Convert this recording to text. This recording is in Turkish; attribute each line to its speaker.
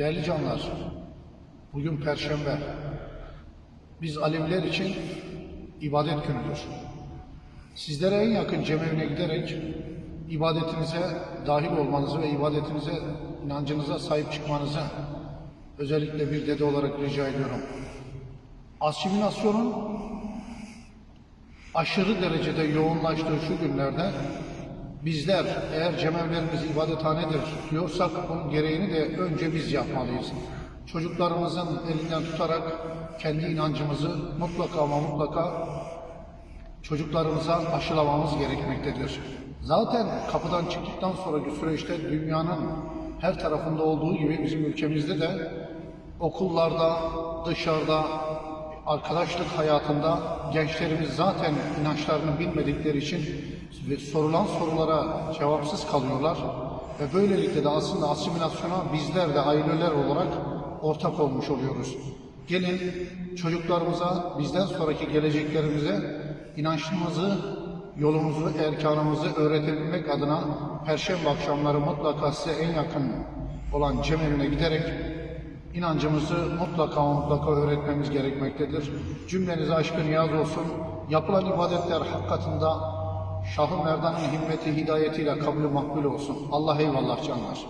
Speaker 1: Değerli canlar, bugün Perşembe. Biz Aleviler için ibadet günüdür. Sizlere en yakın cemevine giderek ibadetinize dahil olmanızı ve ibadetinize, inancınıza sahip çıkmanızı özellikle bir dede olarak rica ediyorum. Asimilasyonun aşırı derecede yoğunlaştığı şu günlerde bizler eğer cemevlerimiz ibadethanedir diyorsak bunun gereğini de önce biz yapmalıyız. Çocuklarımızın elinden tutarak kendi inancımızı mutlaka ama mutlaka çocuklarımıza aşılamamız gerekmektedir. Zaten kapıdan çıktıktan sonraki süreçte dünyanın her tarafında olduğu gibi bizim ülkemizde de okullarda, dışarıda, arkadaşlık hayatında gençlerimiz zaten inançlarını bilmedikleri için sorulan sorulara cevapsız kalıyorlar. Ve böylelikle de aslında asimilasyona bizler de aileler olarak ortak olmuş oluyoruz. Gelin çocuklarımıza, bizden sonraki geleceklerimize inançımızı, yolumuzu, erkanımızı öğretebilmek adına Perşembe akşamları mutlaka size en yakın olan cemevine giderek inancımızı mutlaka mutlaka öğretmemiz gerekmektedir. Cümlenize aşkı niyaz olsun. Yapılan ibadetler hakikatında Şah-ı Merdan'ın himmeti, hidayetiyle kabul makbul olsun. Allah eyvallah canlar.